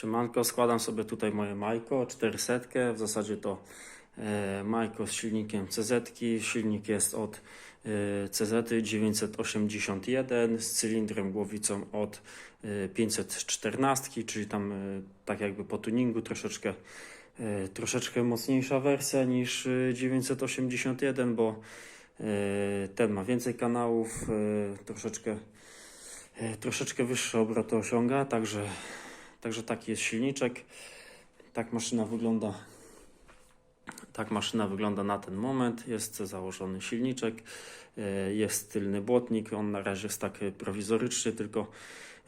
Siemanko, składam sobie tutaj moje Majko 400. W zasadzie to e, Majko z silnikiem CZ. -ki. Silnik jest od e, CZ 981 z cylindrem głowicą od e, 514, czyli tam e, tak jakby po tuningu troszeczkę, e, troszeczkę mocniejsza wersja niż e, 981, bo e, ten ma więcej kanałów, e, troszeczkę, e, troszeczkę wyższe obroty osiąga, także Także taki jest silniczek. Tak maszyna wygląda. Tak maszyna wygląda na ten moment. Jest założony silniczek, e, jest tylny błotnik. On na razie jest tak prowizoryczny, tylko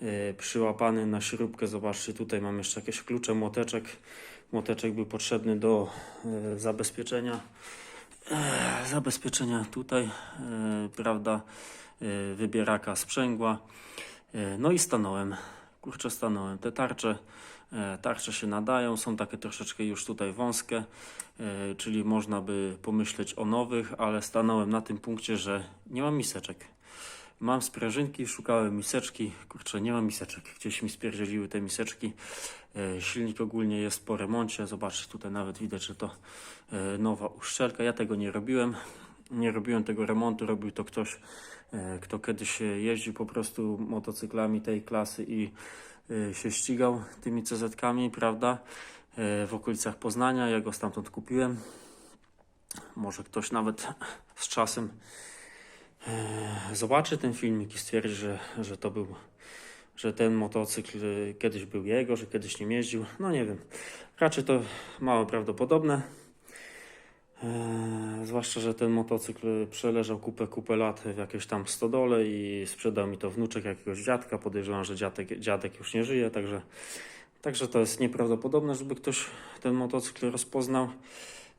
e, przyłapany na śrubkę. Zobaczcie, tutaj mam jeszcze jakieś klucze, młoteczek. Młoteczek był potrzebny do e, zabezpieczenia. Zabezpieczenia tutaj, prawda, wybieraka sprzęgła. No i stanąłem. Kurczę, stanąłem. Te tarcze, e, tarcze się nadają, są takie troszeczkę już tutaj wąskie, e, czyli można by pomyśleć o nowych, ale stanąłem na tym punkcie, że nie mam miseczek. Mam sprężynki, szukałem miseczki. Kurczę, nie mam miseczek. Gdzieś mi spierdzieliły te miseczki. E, Silnik ogólnie jest po remoncie. Zobaczcie, tutaj nawet widać, że to nowa uszczelka. Ja tego nie robiłem. Nie robiłem tego remontu, robił to ktoś, e, kto kiedyś e, jeździł po prostu motocyklami tej klasy i e, się ścigał tymi CZ-kami, prawda? W okolicach Poznania. Ja go stamtąd kupiłem. Może ktoś nawet z czasem zobaczy ten filmik i stwierdzi, że, że to był, że ten motocykl kiedyś był jego, że kiedyś nim jeździł. No nie wiem. Raczej to mało prawdopodobne. Eee, zwłaszcza, że ten motocykl przeleżał kupę, kupę lat w jakiejś tam stodole i sprzedał mi to wnuczek jakiegoś dziadka. Podejrzewam, że dziadek, dziadek już nie żyje, także, także to jest nieprawdopodobne, żeby ktoś ten motocykl rozpoznał.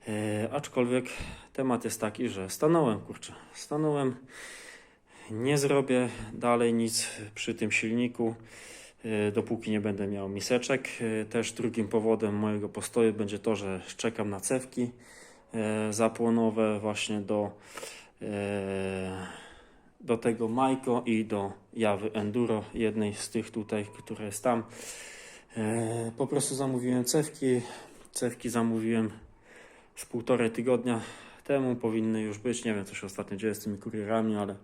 Eee, aczkolwiek temat jest taki, że stanąłem, kurczę, stanąłem. Nie zrobię dalej nic przy tym silniku, e, dopóki nie będę miał miseczek. E, Też drugim powodem mojego postoju będzie to, że czekam na cewki e, zapłonowe właśnie do, e, do tego Majko i do Jawy Enduro, jednej z tych tutaj, która jest tam. E, Po prostu zamówiłem cewki. Cewki zamówiłem z półtorej tygodnia temu, powinny już być. Nie wiem, co się ostatnio dzieje z tymi kurierami, ale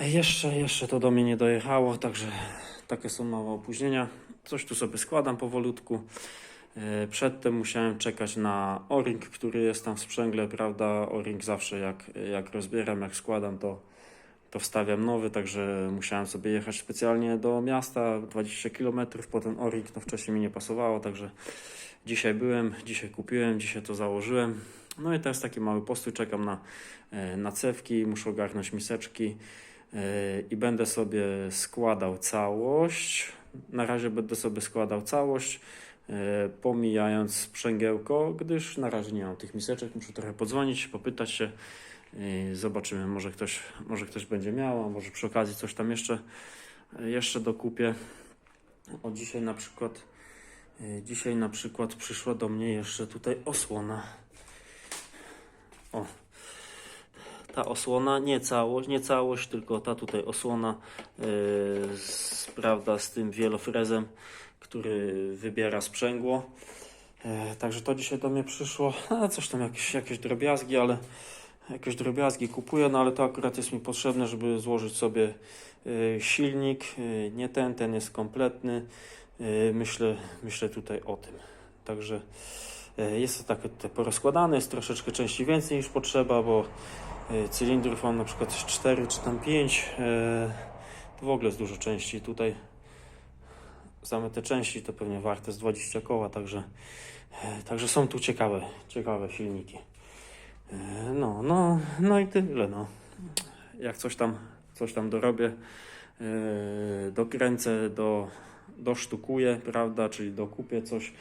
jeszcze, jeszcze to do mnie nie dojechało, także takie są małe opóźnienia. Coś tu sobie składam powolutku. E, Przedtem musiałem czekać na o-ring, który jest tam w sprzęgle, prawda? O-ring zawsze jak, jak rozbieram, jak składam, to, to wstawiam nowy, także musiałem sobie jechać specjalnie do miasta, 20 km po ten o-ring, no wcześniej mi nie pasowało, także dzisiaj byłem, dzisiaj kupiłem, dzisiaj to założyłem. No i teraz taki mały postój, czekam na, e, na cewki, muszę ogarnąć miseczki e, i będę sobie składał całość. Na razie będę sobie składał całość, pomijając sprzęgiełko, gdyż na razie nie mam tych miseczek. Muszę trochę podzwonić, popytać się. e, Zobaczymy, może ktoś, może ktoś będzie miał, a może przy okazji coś tam jeszcze, e, jeszcze dokupię. O dzisiaj na przykład, e, dzisiaj na przykład przyszła do mnie jeszcze tutaj osłona. O, ta osłona, nie całość, nie całość, tylko ta tutaj osłona, yy, z, prawda, z tym wielofrezem, który wybiera sprzęgło. E, także to dzisiaj do mnie przyszło. A, coś tam, jakieś, jakieś drobiazgi, ale jakieś drobiazgi kupuję, no ale to akurat jest mi potrzebne, żeby złożyć sobie e, silnik. E, nie ten, ten jest kompletny. E, myślę, myślę tutaj o tym. Także e, jest to takie tutaj porozkładane, jest troszeczkę części więcej niż potrzeba, bo e, cylindrów mam na przykład 4 czy tam 5. e, To w ogóle jest dużo części. Tutaj same te części to pewnie warte z 20 koła, także, e, także są tu ciekawe, ciekawe silniki. E, No, no, no i tyle. No. Jak coś tam, coś tam dorobię, e, dokręcę, do, dosztukuję, prawda, czyli dokupię coś,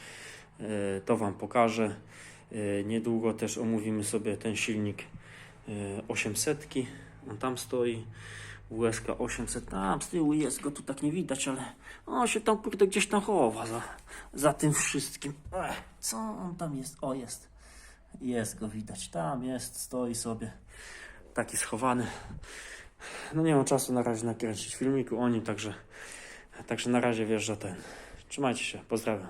to Wam pokażę. Niedługo też omówimy sobie ten silnik e, 800. On tam stoi. USK 800, tam z tyłu jest go tu tak nie widać, ale on się tam kurde gdzieś tam chowa za, za tym wszystkim. Ech, co on tam jest? O, jest. Jest go widać, tam jest, stoi sobie. Taki schowany. No nie mam czasu na razie nakręcić filmiku o nim, także, także na razie wjeżdża ten Trzymajcie się, pozdrawiam.